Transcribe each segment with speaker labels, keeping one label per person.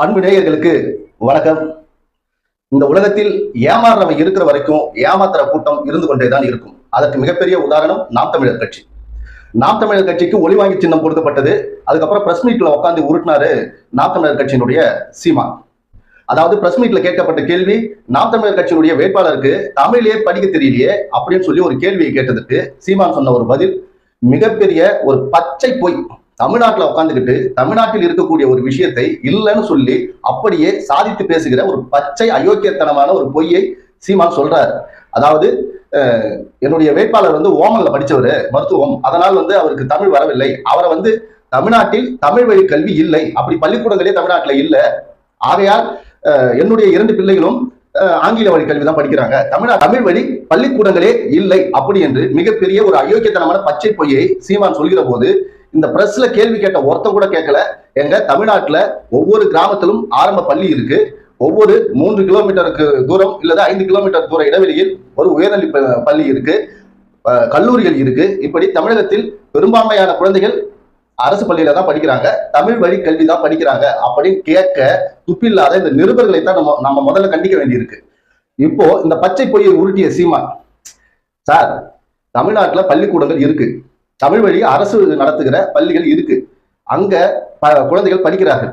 Speaker 1: அன்பு நேயர்களுக்கு வணக்கம். இந்த உலகத்தில் ஏமாறுறவன் இருக்கிற வரைக்கும் ஏமாத்துற கூட்டம் இருந்து கொண்டேதான் இருக்கும். அதற்கு மிகப்பெரிய உதாரணம் நாம் தமிழர் கட்சி. நாம் தமிழர் கட்சிக்கு ஒளிவாங்கி சின்னம் கொடுக்கப்பட்டது. அதுக்கப்புறம் பிரஸ் மீட்ல உட்காந்து உருட்டினாரு நாம் தமிழர் கட்சியினுடைய சீமா அதாவது பிரஸ் மீட்ல கேட்கப்பட்ட கேள்வி நாம் தமிழர் கட்சியினுடைய வேட்பாளருக்கு தமிழிலே படிக்க தெரியலையே அப்படின்னு சொல்லி ஒரு கேள்வியை கேட்டதுக்கு சீமான் சொன்ன ஒரு பதில் மிகப்பெரிய ஒரு பச்சை பொய். தமிழ்நாட்டில் உட்காந்துக்கிட்டு தமிழ்நாட்டில் இருக்கக்கூடிய ஒரு விஷயத்தை இல்லைன்னு சொல்லி அப்படியே சாதித்து பேசுகிற ஒரு பச்சை அயோக்கியத்தனமான ஒரு பொய்யை சீமான் சொல்றாரு. அதாவது என்னுடைய வேட்பாளர் வந்து ஓமன்ல படித்தவர் மருத்துவம். அதனால் வந்து அவருக்கு தமிழ் வரவில்லை. அவரை வந்து தமிழ்நாட்டில் தமிழ் வழி கல்வி இல்லை. அப்படி பள்ளிக்கூடங்களே தமிழ்நாட்டில் இல்லை. ஆகையால் என்னுடைய இரண்டு பிள்ளைகளும் ஆங்கில வழி கல்வி தான் படிக்கிறாங்க. தமிழ் தமிழ் வழி பள்ளிக்கூடங்களே இல்லை. அப்படி என்று மிகப்பெரிய ஒரு அயோக்கியத்தனமான பச்சை பொய்யை சீமான் சொல்கிற போது இந்த பிரஸ்ல கேள்வி கேட்ட ஒருத்தம் கூட கேட்கல எங்க தமிழ்நாட்டுல ஒவ்வொரு கிராமத்திலும் ஆரம்ப பள்ளி இருக்கு. ஒவ்வொரு மூன்று கிலோமீட்டருக்கு தூரம் இல்லது ஐந்து கிலோமீட்டர் தூர இடைவெளியில் ஒரு உயர்நிலை பள்ளி இருக்கு. கல்லூரிகள் இருக்கு. இப்படி தமிழகத்தில் பெரும்பான்மையான குழந்தைகள் அரசு பள்ளியில தான் படிக்கிறாங்க. தமிழ் வழி கல்வி தான் படிக்கிறாங்க அப்படின்னு கேட்க துப்பில்லாத இந்த நிருபர்களை தான் நம்ம நம்ம முதல்ல கண்டிக்க வேண்டியிருக்கு. இப்போ இந்த பச்சை பொய்யை உருட்டிய சீமா சார் தமிழ்நாட்டுல பள்ளிக்கூடங்கள் இருக்கு. தமிழ் வழி அரசு நடத்துகிற பள்ளிகள் இருக்கு. அங்க ப- குழந்தைகள் படிக்கிறார்கள்.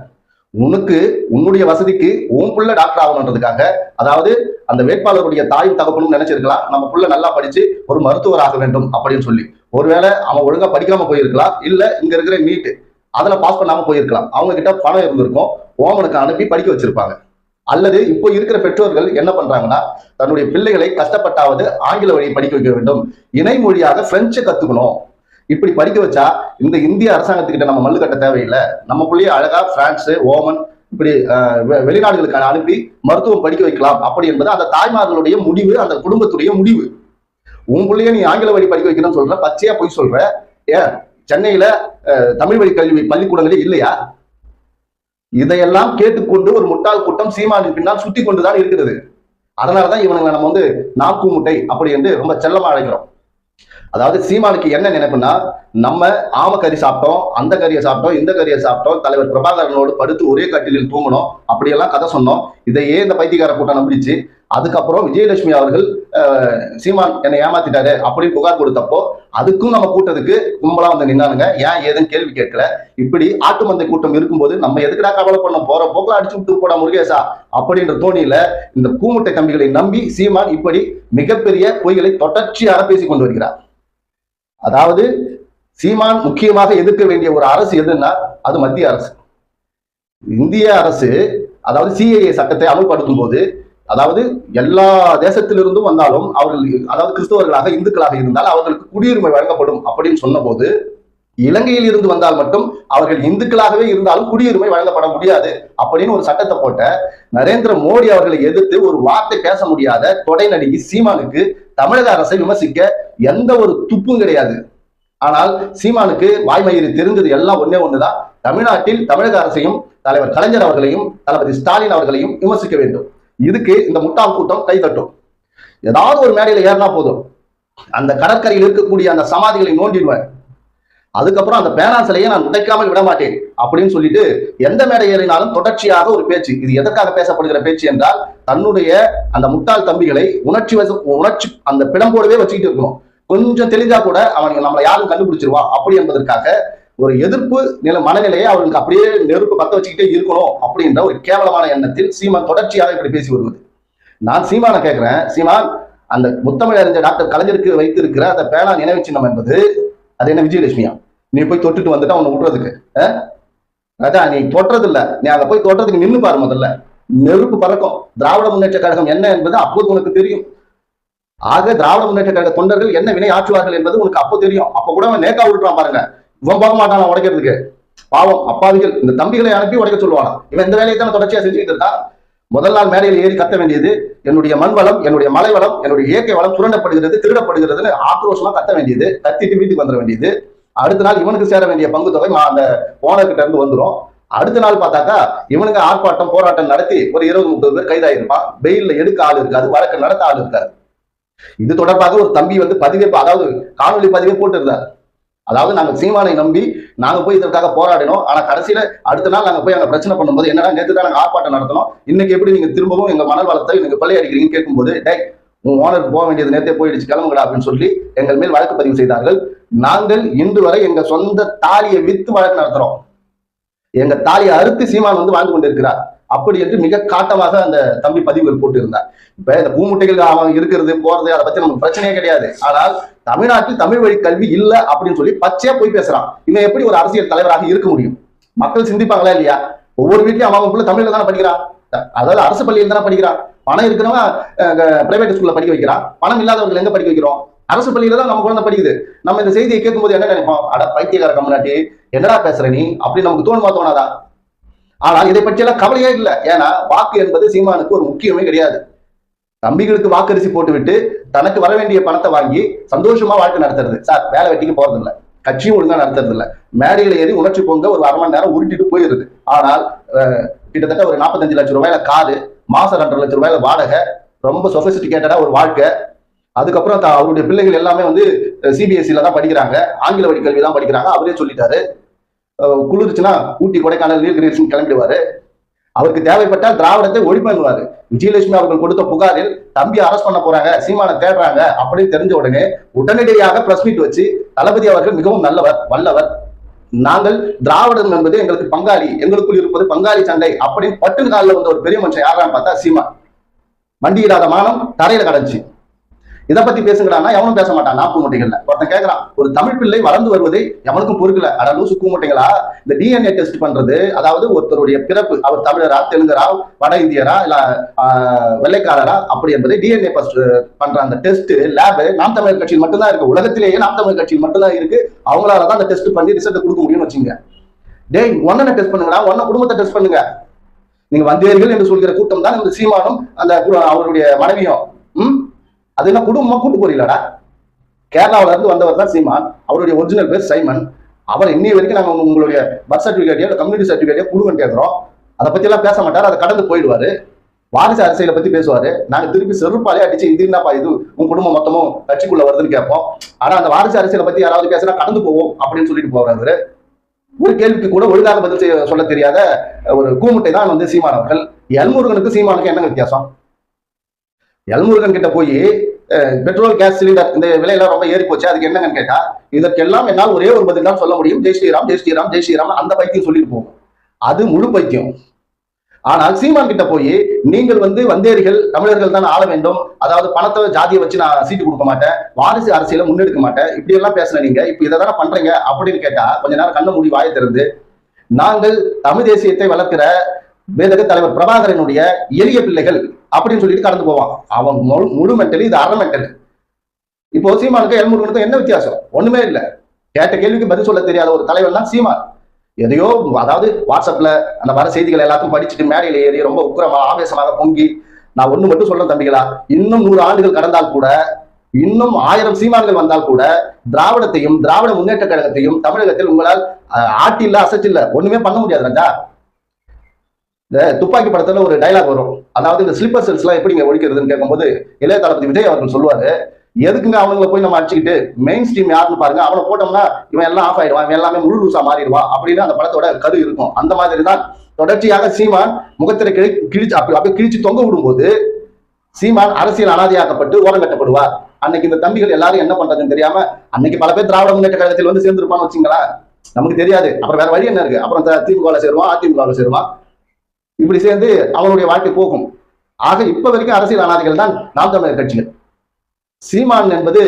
Speaker 1: உனக்கு உன்னுடைய வசதிக்கு உன் புள்ள டாக்டர் ஆகணுன்றதுக்காக அதாவது அந்த வேட்பாளருடைய தாயும் தகப்பனும் நினைச்சிருக்கலாம். நம்ம புள்ள நல்லா படிச்சு ஒரு மருத்துவர் ஆக வேண்டும் அப்படின்னு சொல்லி. ஒருவேளை அவன் ஒழுங்கா படிக்காம போயிருக்கலாம். இல்ல இங்க இருக்கிற நீட்டு அதுல பாஸ் பண்ணாம போயிருக்கலாம். அவங்க கிட்ட பணம் இருந்திருக்கும். ஓமனுக்கு அனுப்பி படிக்க வச்சிருப்பாங்க. அல்லது இப்போ இருக்கிற பெற்றோர்கள் என்ன பண்றாங்கன்னா தன்னுடைய பிள்ளைகளை கஷ்டப்பட்டாவது ஆங்கில வழியை படிக்க வைக்க வேண்டும். இணை மொழியாக பிரெஞ்சு கத்துக்கணும். இப்படி படிக்க வச்சா இந்த இந்திய அரசாங்கத்துக்கிட்ட நம்ம மல்லு கட்ட தேவையில்லை. நம்ம பிள்ளைய அழகா பிரான்ஸ் ஓமன் இப்படி வெளிநாடுகளுக்கான அனுப்பி மருத்துவம் படிக்க வைக்கலாம். அப்படி என்பது அந்த தாய்மார்களுடைய முடிவு அந்த குடும்பத்துடைய முடிவு. உன் பிள்ளைய நீ ஆங்கில வழி படிக்க வைக்கணும்னு சொல்ற பச்சையா போய் சொல்ற. ஏன் சென்னையில தமிழ் வழி கல்வி பள்ளிக்கூடங்களே இல்லையா? இதையெல்லாம் கேட்டுக்கொண்டு ஒரு முட்டாள் கூட்டம் சீமானின் பின்னால் சுத்தி கொண்டுதான் இருக்கிறது. அதனாலதான் இவனுங்களை நம்ம வந்து நாக்கு முட்டை அப்படி என்று ரொம்ப செல்லமா அழைக்கிறோம். அதாவது சீமானுக்கு என்ன நினைப்புன்னா நம்ம ஆம கறி சாப்பிட்டோம் அந்த கறியை சாப்பிட்டோம் இந்த கறியை சாப்பிட்டோம் தலைவர் பிரபாகரனோடு படுத்து ஒரே கட்டிலில் தூங்கணும் அப்படியெல்லாம் கதை சொன்னோம். இதையே இந்த பைத்தியக்கார கூட்டம் நம்பிடுச்சு. அதுக்கப்புறம் விஜயலட்சுமி அவர்கள் சீமான் என்னை ஏமாத்திட்டாரு அப்படின்னு புகார் கொடுத்தப்போ அதுக்கும் நம்ம கூட்டத்துக்கு கும்பலா வந்து நின்னானுங்க. ஏன் ஏதுன்னு கேள்வி கேட்கல. இப்படி ஆட்டு மந்தை கூட்டம் இருக்கும்போது நம்ம எதுக்குடா கவலை பண்ண போற போக்கில் அடிச்சு விட்டு போட முருகேசா அப்படின்ற தோணியில இந்த கூமுட்டை தம்பிகளை நம்பி சீமான் இப்படி மிகப்பெரிய பொய்களை தொடர்ச்சியாக பேசி கொண்டு வருகிறார். அதாவது சீமான் முக்கியமாக எதிர்க்க வேண்டிய ஒரு அரசு எதுன்னா அது மத்திய அரசு. இந்திய அரசு அதாவது சிஏஏ சட்டத்தை அமல்படுத்தும் போது அதாவது எல்லா தேசத்திலிருந்தும் வந்தாலும் அவர்கள் அதாவது கிறிஸ்தவர்களாக இந்துக்களாக இருந்தால் அவர்களுக்கு குடியுரிமை வழங்கப்படும் அப்படின்னு சொன்னபோது இலங்கையில் இருந்து வந்தால் மட்டும் அவர்கள் இந்துக்களாகவே இருந்தாலும் குடியுரிமை வழங்கப்பட முடியாது அப்படின்னு ஒரு சட்டத்தை போட்ட நரேந்திர மோடி அவர்களை எதிர்த்து ஒரு வார்த்தை பேச முடியாத தொடை நடிகை சீமானுக்கு தமிழக அரசை விமர்சிக்க எந்த ஒரு துப்பும் கிடையாது. ஆனால் சீமானுக்கு வாய்மயிறு தெரிந்தது எல்லாம் ஒண்ணே ஒண்ணுதான். தமிழ்நாட்டில் தமிழக அரசையும் தலைவர் கலைஞர் அவர்களையும் தளபதி ஸ்டாலின் அவர்களையும் விமர்சிக்க வேண்டும். இதுக்கு இந்த முட்டாள் கூட்டம் கைதட்டும். ஏதாவது ஒரு மேடையில ஏறினா போதும். அந்த கடற்கரையில் இருக்கக்கூடிய அந்த சமாதிகளை நோண்டிடுவேன். அதுக்கப்புறம் அந்த பேனா சிலையை நான் உடைக்காமல் விட மாட்டேன் அப்படின்னு சொல்லிட்டு எந்த மேடை ஏறினாலும் தொடர்ச்சியாக ஒரு பேச்சு. இது எதற்காக பேசப்படுகிற பேச்சு என்றால் தன்னுடைய அந்த முட்டாள் தம்பிகளை உணர்ச்சி வச உணர்ச்சி அந்த பிடம்போடவே வச்சுக்கிட்டு இருக்கணும். கொஞ்சம் தெளிஞ்சா கூட அவன் நம்மளை யாரும் கண்டுபிடிச்சிருவான் அப்படி என்பதற்காக ஒரு எதிர்ப்பு நில மனநிலையை அவர்களுக்கு அப்படியே நெருப்பு பத்த வச்சுக்கிட்டே இருக்கணும் அப்படின்ற ஒரு கேவலமான எண்ணத்தில் சீமான் தொடர்ச்சியாக இப்படி பேசி வருவது. நான் சீமானை கேட்கிறேன் சீமான் அந்த முத்தமிழ் அறிஞர் டாக்டர் கலைஞருக்கு வைத்திருக்கிற அந்த பேனா நினைவு சின்னம் என்பது அது என்ன விஜயலட்சுமியா? நீ போய் தொட்டுட்டு வந்துட்டு அவனை விட்டுறதுக்கு ராஜா அதான் நீ தொட்டுறது இல்ல நீ அதை போய் தொட்டுறதுக்கு நின்று பாரு முதல்ல. நெருப்பு பறக்கும். திராவிட முன்னேற்ற கழகம் என்ன என்பது அப்போது உனக்கு தெரியும். ஆக திராவிட முன்னேற்ற கழக தொண்டர்கள் என்ன வினை ஆற்றுவார்கள் என்பது உனக்கு அப்போ தெரியும். அப்ப கூட அவன் நேக்கா விட்டுறான் பாருங்க. இவன் போக மாட்டான் உடைக்கிறதுக்கு. பாவம் அப்பாவிகள். இந்த தம்பிகளை அனுப்பி உடைக்க சொல்லுவானா? இவன் இந்த வேலையை தான் தொடர்ச்சியா செஞ்சுக்கிட்டு இருக்கான். முதல் நாள் மேடையில் ஏறி கத்த வேண்டியது என்னுடைய மண் வளம் என்னுடைய மலை வளம் என்னுடைய இயற்கை வளம் சுரண்டப்படுகிறது திருடப்படுகிறதுன்னு ஆக்ரோஷமா கத்த வேண்டியது. கத்திட்டு வீட்டுக்கு வந்துட வேண்டியது. அடுத்த நாள் இவனுக்கு சேர வேண்டிய பங்கு தொகை அந்த ஓனர்கிட்ட இருந்து வந்துரும். அடுத்த நாள் பார்த்தாக்கா இவனுக்கு ஆர்ப்பாட்டம் போராட்டம் நடத்தி ஒரு இருபது முப்பது பேர் கைதாயிருப்பான். வெயில்ல எடுக்க ஆள் இருக்காது வழக்கு நடத்த ஆள் இருக்காது. இது தொடர்பாக ஒரு தம்பி வந்து பதிவே அதாவது காணொலி பதிவே போட்டிருந்தார். அதாவது நாங்க சீமானை நம்பி நாங்க போய் இதற்காக போராடினோம். ஆனா கடைசியில அடுத்த நாள் நாங்க போய் அங்க பிரச்சனை பண்ணும்போது என்னடா நேற்று தான் நாங்க ஆர்ப்பாட்டம் நடத்தணும் இன்னைக்கு எப்படி நீங்க திரும்பவும் எங்க மணல் வளத்தை நீங்க கொள்ளை அடிக்கிறீங்கன்னு கேட்கும்போது டேய் உன் ஓனருக்கு போக வேண்டியது நேரத்தே போயிடுச்சு கிளம்புங்கடா அப்படின்னு சொல்லி எங்கள் மேல் வழக்கு பதிவு செய்தார்கள். நாங்கள் இன்று வரை எங்க சொந்த தாலியை வித்து வழக்கு நடத்துறோம். எங்க தாலியை அறுத்து சீமான் வந்து வாழ்ந்து கொண்டிருக்கிறார். அப்படி என்று மிக காட்டமாக அந்த தம்பி பதிவுகள் போட்டு இருந்தார் இப்ப இந்த பூமுட்டைகள் அவன் இருக்கிறது போறது அதை பத்தி நமக்கு பிரச்சனையே கிடையாது. ஆனால் தமிழ்நாட்டில் தமிழ் வழி கல்வி இல்ல அப்படின்னு சொல்லி பச்சையா போய் பேசுறான். இவன் எப்படி ஒரு அரசியல் தலைவராக இருக்க முடியும்? மக்கள் சிந்திப்பாங்களா இல்லையா? ஒவ்வொரு வீட்லயும் அவன் புள்ள தமிழ்ல தானே படிக்கிறான். அதாவது அரசு பள்ளியில் தானே படிக்கிறான். பணம் இருக்கிறவன் பிரைவேட் ஸ்கூல்ல படிக்க வைக்கிறான். பணம் இல்லாதவர்கள் எங்க படிக்க வைக்கிறோம்? அரசு பள்ளியில தான் நம்ம குழந்தை படிக்குது. நம்ம இந்த செய்தியை கேட்கும்போது என்ன நினைப்போம்? அட பைத்தியகார கம்யூனாட்டி என்னடா பேசுற நீ? அப்படின்னு நமக்கு தோணுமா தோணாதா? ஆனால் இதை பற்றியெல்லாம் கவலையே இல்லை. ஏன்னா வாக்கு என்பது சீமானுக்கு ஒரு முக்கியமே கிடையாது. தம்பிகளுக்கு வாக்கரிசி போட்டுவிட்டு தனக்கு வர வேண்டிய பணத்தை வாங்கி சந்தோஷமா வாழ்க்கை நடத்துறது. சார் வேலை வெட்டிக்கு போறது இல்லை கட்சியும் ஒழுங்கா நடத்துறது இல்லை மேடையில ஏறி உணர்ச்சி பொங்க ஒரு அரை மணி நேரம் உருட்டிட்டு போயிருது. ஆனால் கிட்டத்தட்ட ஒரு நாற்பத்தஞ்சு லட்சம் ரூபாயில காரு மாசம் ரெண்டரை லட்சம் ரூபாயில வாடகை ரொம்ப சொபிஸ்டிகேட்டடா ஒரு வாழ்க்கை அதுக்கப்புறம் த- அவருடைய பிள்ளைகள் எல்லாமே வந்து சிபிஎஸ்சியில தான் படிக்கிறாங்க. ஆங்கில வழி கல்வி தான் படிக்கிறாங்க. அவரே சொல்லிட்டாரு. குளிர்ச்சுன்னா ஊட்டி கொடைக்கானல் நீலகிரிஸ் கிளம்பிடுவாரு. அவருக்கு தேவைப்பட்டால் திராவிடத்தை ஒழிப்பண்ணுவாரு விஜயலட்சுமி அவர்கள் கொடுத்த புகாரில் தம்பி அரெஸ்ட் பண்ண போறாங்க. சீமானை தேடுறாங்க. அப்படின்னு தெரிஞ்ச உடனே உடனடியாக பிரஸ் மீட் வச்சு தளபதி அவர்கள் மிகவும் நல்லவர் வல்லவர். நாங்கள் திராவிடம் என்பது எங்களுக்கு பங்காளி எங்களுக்குள் இருப்பது பங்காளி சண்டை அப்படின்னு பட்டு காலில் வந்த ஒரு பெரிய மனுஷன் யாரான்னு பார்த்தா சீமா. வண்டியிடாத மானம் தரையில கடந்துச்சு இதை பத்தி பேசுங்கடானா எவனும் பேச மாட்டான். நாப்பு மூட்டைகள்ல. ஒருத்தன் கேட்கறான் ஒரு தமிழ் பிள்ளை வளர்ந்து வருவதை எவனுக்கும் பொறுக்கல. அட லூசு மூட்டைகளா? இந்த டிஎன்ஏ டெஸ்ட் பண்றது அதாவது ஒருத்தருடைய பிறப்பு அவர் தமிழரா தெலுங்கரா வட இந்தியரா இல்ல வெள்ளைக்காரரா அப்படி என்பதை டிஎன்ஏ பண்ற அந்த டெஸ்ட் லேபு நாம் தமிழர் கட்சியில் மட்டும்தான் இருக்கு. உலகத்திலேயே நாம் தமிழர் கட்சியில் மட்டும்தான் இருக்கு. அவங்களால தான் அந்த டெஸ்ட் பண்ணி ரிசல்ட் கொடுக்க முடியும்னு வச்சுங்க. டேய் ஒன்ன டெஸ்ட் பண்ணுங்கடா. ஒன்ன குடும்பத்தை டெஸ்ட் பண்ணுங்க. நீங்க வந்தீர்கள் என்று சொல்கிற கூட்டம் தான் இந்த சீமானும் அந்த அவருடைய மனைவியும். அது என்ன குடும்பமா கூட்டு போறீங்களா கேரளாவில இருந்து வந்தவர் தான் சீமான். அவருடைய ஒரிஜினல் பேர் சைமன். அவர் இன்னி வரைக்கும் நாங்க உங்களுடைய பர்த் சர்டிபிகேட்டையோ கம்யூனிட்டி சர்டிபிகேட்டையோ கொடுங்கன்னு கேட்கிறோம் அதை பத்தி எல்லாம் பேச மாட்டார் அதை கடந்து போயிடுவாரு. வாரிசு அரசியலை பத்தி பேசுவாரு. நாங்க திருப்பி செருப்பாலே அடிச்சு இது என்னப்பா இது? உன் குடும்பம் மொத்தமும் கட்சிக்குள்ள வருதுன்னு கேட்போம். ஆனா அந்த வாரிசு அரசியலை பத்தி யாராவது பேசினா கடந்து போவோம் அப்படின்னு சொல்லிட்டு போறாரு ஒரு கேள்விக்கு கூட ஒழுங்காக பதில் சொல்ல தெரியாத ஒரு கூமுட்டை தான் வந்து சீமானவர்கள் எல்முருகனுக்கு சீமானுக்கு என்ன வித்தியாசம்? எல்முருகன் கிட்ட போய் பெட்ரோல் கேஸ் சிலிண்டர் இந்த விலையெல்லாம் ரொம்ப ஏறி போச்சு அதுக்கு என்னங்கன்னு கேட்டா இதற்கெல்லாம் என்னால் ஒரே ஒரு பதில் தான் சொல்ல முடியும். ஜெய் ஸ்ரீராம் ஜெய் ஸ்ரீராம் ஜெய் ஸ்ரீராம் அந்த பைத்தியம் சொல்லிட்டு போகும். அது முழு பைத்தியம். ஆனால் சீமான் கிட்ட போய் நீங்கள் வந்து வந்தேரிகள் தமிழர்கள் தான் ஆள வேண்டும். அதாவது பணத்தை ஜாதியை வச்சு நான் சீட்டு கொடுக்க மாட்டேன். வாரிசு அரசியலை முன்னெடுக்க மாட்டேன். இப்படி எல்லாம் பேசின நீங்க. இப்ப இதை தானே பண்றீங்க? அப்படின்னு கேட்டா கொஞ்ச நேரம் கண்ண மூடி வாய திறந்து நாங்கள் தமிழ் தேசியத்தை வளர்க்கிற வேதக தலைவர் பிரபாகரனுடைய எளிய பிள்ளைகள் அப்படின்னு சொல்லிட்டு கடந்து போவான். அவன் முழு முழு மென்டலி இது அரை மென்டல் இப்போ சீமானுக்கு எல்முருகனுக்கும் என்ன வித்தியாசம்? ஒண்ணுமே இல்லை. கேட்ட கேள்விக்கு பதில் சொல்ல தெரியாத ஒரு தலைவர் தான் சீமான். எதையோ அதாவது வாட்ஸ்அப்ல அந்த வர செய்திகள் எல்லாத்தையும் படிச்சுட்டு மேடையில ஏறி ரொம்ப உக்கிரமா ஆவேசமாக பொங்கி நான் ஒண்ணு மட்டும் சொல்றேன் தம்பிகளா இன்னும் நூறு ஆண்டுகள் கடந்தால் கூட இன்னும் ஆயிரம் சீமான்கள் வந்தால் கூட திராவிடத்தையும் திராவிட முன்னேற்ற கழகத்தையும் தமிழகத்தில் உங்களால் ஆட்டி இல்ல அசைச்சு இல்ல ஒண்ணுமே பண்ண முடியாது ராஜா. இந்த துப்பாக்கி படத்துல ஒரு டைலாக் வரும். அதாவது இந்த ஸ்லிப்பர் செல்ஸ் எல்லாம் எப்படிங்க ஒழிக்கிறதுன்னு கேட்கும்போது இளைய தளபதி விஜய் அவர்கள் சொல்லுவாரு எதுக்குங்க அவங்கள போய் நம்ம அடிச்சுக்கிட்டு? மெயின் ஸ்ட்ரீம் யாருன்னு பாருங்க. அவனை போட்டோம்னா இவன் எல்லாம் ஆஃப் ஆயிடுவான். இவன் எல்லாமே முழு லூசா மாறிடுவான் அப்படின்னு அந்த படத்தோட கரு இருக்கும். அந்த மாதிரி தான் தொடர்ச்சியாக சீமான் முகத்திரை கிழி கிழிச்சு அப்படி அப்படியே கிழிச்சு தொங்க விடும்போது சீமான் அரசியல் அனாதையாக்கப்பட்டு ஓரம் கட்டப்படுவார். அன்னைக்கு இந்த தம்பிகள் எல்லாரும் என்ன பண்றதுன்னு தெரியாம அன்னைக்கு பல பேர் திராவிட முன்னேற்ற கழகத்தில் வந்து சேர்ந்திருப்பான்னு வச்சுங்களா நமக்கு தெரியாது. அப்புறம் வேற வழி என்ன இருக்கு? அப்புறம் திமுகவில் சேருவான் அதிமுகவில் சேருவான். இப்படி சேர்ந்து அவனுடைய வாழ்க்கை போகும். ஆக இப்ப வரைக்கும் அரசியல் அனாதைகள் தான் நாம் தமிழர் கட்சிகள். சீமான் என்பது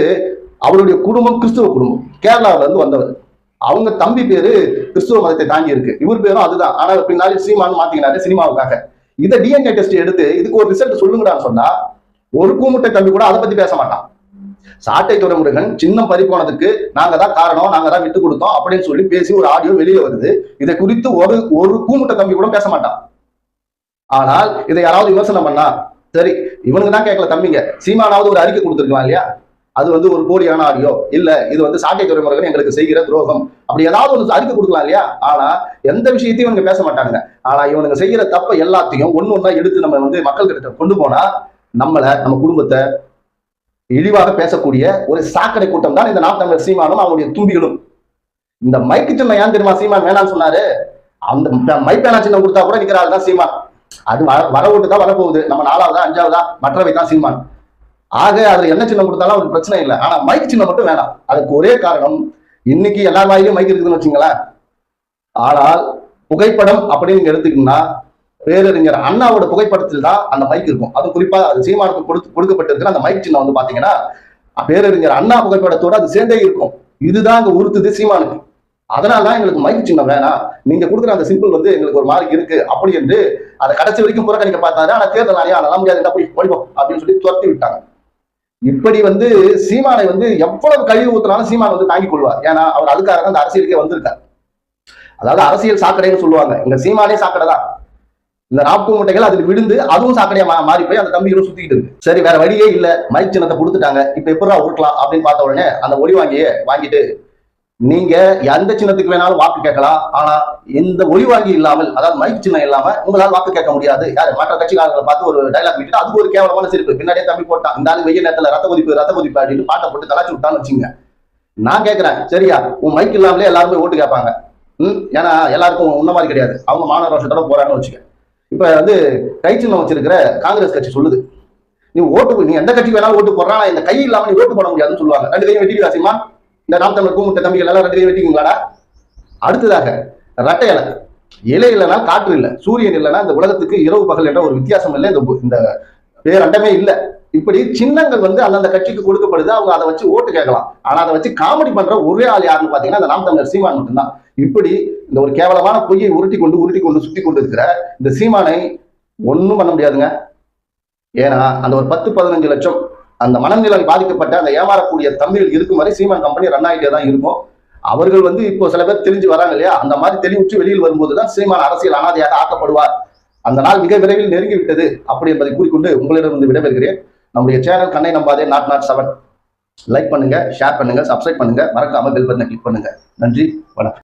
Speaker 1: அவருடைய குடும்பம் கிறிஸ்துவ குடும்பம். கேரளாவுல இருந்து வந்தவர். அவங்க தம்பி பேரு கிறிஸ்துவ மதத்தை தாங்கி இருக்கு. இவர் பேரும் அதுதான். ஆனா பின்னாடி சீமான் மாத்திக்கினாரு சினிமாவுக்காக. இதை டிஎன்ஏ டெஸ்ட் எடுத்து இதுக்கு ஒரு ரிசல்ட் சொல்லுங்கடான்னு சொன்னா ஒரு கூமுட்டை தம்பி கூட அதை பத்தி பேச மாட்டான். சாட்டை துறைமுருகன் சின்னம் பறி போனதுக்கு நாங்க தான் காரணம் நாங்க தான் விட்டு கொடுத்தோம் அப்படின்னு சொல்லி பேசி ஒரு ஆடியோ வெளியே வருது. இதை குறித்து ஒரு ஒரு கூமுட்டை தம்பி கூட பேச மாட்டான். ஆனால் இதை யாராவது விமர்சனம் பண்ணா? சரி இவனுக்கு தான் கேட்கல தம்பிங்க. சீமானாவது ஒரு அறிக்கை கொடுத்துருக்கலாம் இல்லையா? அது வந்து ஒரு போலியான ஆடியோ. இல்ல இது வந்து சாட்டை துறைமுருகன் எங்களுக்கு செய்கிற துரோகம். அப்படி ஏதாவது ஒரு அறிக்கை கொடுக்கலாம் இல்லையா? ஆனா எந்த விஷயத்தையும் இவங்க பேச மாட்டாங்க ஆனா இவனுங்க செய்யற தப்ப எல்லாத்தையும் ஒண்ணு ஒன்னா எடுத்து நம்ம வந்து மக்கள் கிட்ட கொண்டு போனா நம்மளை நம்ம குடும்பத்தை இழிவாக பேசக்கூடிய ஒரு சாக்கடை கூட்டம் தான் இந்த நாம் தமிழர் சீமானும் அவனுடைய தும்பிகளும் இந்த மைக்கு சின்ன ஏன் தெரியுமா? சீமான் வேணாம்னு சொன்னாரு. அந்த மைப்பேனா சின்ன கொடுத்தா கூட நிக்கிறாள் தான் சீமான். அது வர ஓட்டு தான் வரப்போகுது. நம்ம நாலாவதா அஞ்சாவதா மற்றவை தான் சீமான் ஆக அதுல என்ன சின்னம் கொடுத்தாலும் அவருக்கு பிரச்சனை இல்லை. ஆனா மைக் சின்னம் மட்டும் வேணாம். அதுக்கு ஒரே காரணம் இன்னைக்கு எல்லார் வாயிலும் மைக் இருக்குதுன்னு வச்சுங்களேன். ஆனால் புகைப்படம் அப்படின்னு நீங்க பேரறிஞர் அண்ணாவோட புகைப்படத்தில் தான் அந்த மைக் இருக்கும். அது குறிப்பா அது சீமானுக்கு கொடுத்து கொடுக்கப்பட்டிருக்கிற அந்த மைக் சின்னம் வந்து பாத்தீங்கன்னா பேரறிஞர் அண்ணா புகைப்படத்தோட அது சேர்ந்தே இருக்கும். இதுதான் அங்க உறுத்துது சீமானுக்கு அதனால தான் எங்களுக்கு மைக் சின்னம் வேணாம் நீங்க கொடுக்குற அந்த சிம்பிள் வந்து எங்களுக்கு ஒரு மாதிரி இருக்கு அப்படி என்று அதை கடைசி வரைக்கும் புறக்கணிக்க பார்த்தாரு ஆனா தேர்தல் ஆணையம் அதெல்லாம் முடியாது. போய் ஓடிப்போம் அப்படின்னு சொல்லி துரத்தி விட்டாங்க. இப்படி வந்து சீமானை வந்து எவ்வளவு கழிவு ஊத்தினாலும் சீமான் வந்து தாங்கிக் கொள்வார். ஏன்னா அவர் அதுக்காக தான் அந்த அரசியலுக்கே வந்திருக்காரு. அதாவது அரசியல் சாக்கடைன்னு சொல்லுவாங்க. இந்த சீமானே சாக்கடை தான். இந்த நாப்பு முட்டைகள் அதில் விழுந்து அதுவும் சாக்கடையா மா- மாறி போய் அந்த தம்பிகளும் சுத்திக்கிட்டு இருக்கு. சரி வேற வழியே இல்ல. மைக் சின்னத்தை கொடுத்துட்டாங்க. இப்ப எப்படா உருக்கலாம் அப்படின்னு பார்த்த உடனே அந்த ஒளி வாங்கியே வாங்கிட்டு நீங்க எந்த சின்னத்துக்கு வேணாலும் வாக்கு கேட்கலாம். ஆனா எந்த ஒளிவாங்கி இல்லாமல் அதாவது மைக் சின்னம் இல்லாம உங்களால் வாக்கு கேட்க முடியாது. யாரு? மற்ற கட்சிக்காரங்களை பார்த்து ஒரு டைலாக் விட்டுட்டு அதுக்கு ஒரு கேவலமான சிரிப்பு. பின்னாடியே தம்பி போட்டான். இந்த ஆளு வெயில் நேரத்துல ரத்த கொதிப்பு ரத்த கொதிப்பு அப்படின்னு பாட்டை போட்டு கலாச்சி விட்டான்னு வச்சுங்க. நான் கேட்கிறேன். சரியா? உன் மைக் இல்லாமலே எல்லாருமே ஓட்டு கேட்பாங்க. ம்? ஏன்னா எல்லாருக்கும் உன்ன மாதிரி கிடையாது. அவங்க மாணவர் வருஷத்தோட போறான்னு வச்சுக்க இப்ப வந்து கை சின்னம் வச்சிருக்கிற காங்கிரஸ் கட்சி சொல்லுது. நீ ஓட்டு நீ எந்த கட்சி வேணாலும் ஓட்டு போடுறா இந்த கை இல்லாம நீ ஓட்டு போட முடியாதுன்னு சொல்லுவாங்க. ரெண்டு கையும் வெட்டி காசிமா இந்த நாம் தமிழர் கூமுட்ட தம்பிகள் எல்லாம் ரெண்டு கையும் வெட்டிக்குங்களாடா? அடுத்ததாக ரட்டை இலை இலை இல்லைன்னா காற்று இல்லை சூரியன் இல்லைன்னா இந்த உலகத்துக்கு இரவு பகல் என்ற ஒரு வித்தியாசம் இல்லை இந்த இந்த இந்த பேரண்டமே இல்லை. இப்படி சின்னங்கள் வந்து அந்தந்த கட்சிக்கு கொடுக்கப்படுது அவங்க அதை வச்சு ஓட்டு கேட்கலாம். ஆனா அதை வச்சு காமெடி பண்ற ஒரே ஆள் யாருன்னு பாத்தீங்கன்னா இந்த நாம் தமிழர் சீமான் மட்டும்தான். இப்படி இந்த ஒரு கேவலமான பொய்யை உருட்டி கொண்டு உருட்டி கொண்டு சுத்தி கொண்டு இருக்கிற இந்த சீமானை ஒன்றும் பண்ண முடியாதுங்க. ஏன்னா அந்த ஒரு பத்து பதினஞ்சு லட்சம் அந்த மனநிலை பாதிக்கப்பட்ட அந்த ஏமாறக்கூடிய தம்பிகள் இருக்கும் வரை சீமான் கம்பெனி ரன் ஆகிட்டே தான் இருக்கும். அவர்கள் வந்து இப்போ சில பேர் தெரிஞ்சு வராங்க இல்லையா? அந்த மாதிரி தெளிவுற்று வெளியில் வரும்போது தான் சீமான் அரசியல் அனாதையாக ஆக்கப்படுவார். அந்த நாள் மிக விரைவில் நெருங்கி விட்டது அப்படி என்பதை கூறிக்கொண்டு வந்து விடைபெறுகிறேன். நம்முடைய சேனல் கண்ணை நம்பாதே நாட் நாட் செவன். லைக் பண்ணுங்க ஷேர் பண்ணுங்க சப்ஸ்கிரைப் பண்ணுங்க. மறக்காம பெல் பட்டனை கிளிக் பண்ணுங்க. நன்றி வணக்கம்.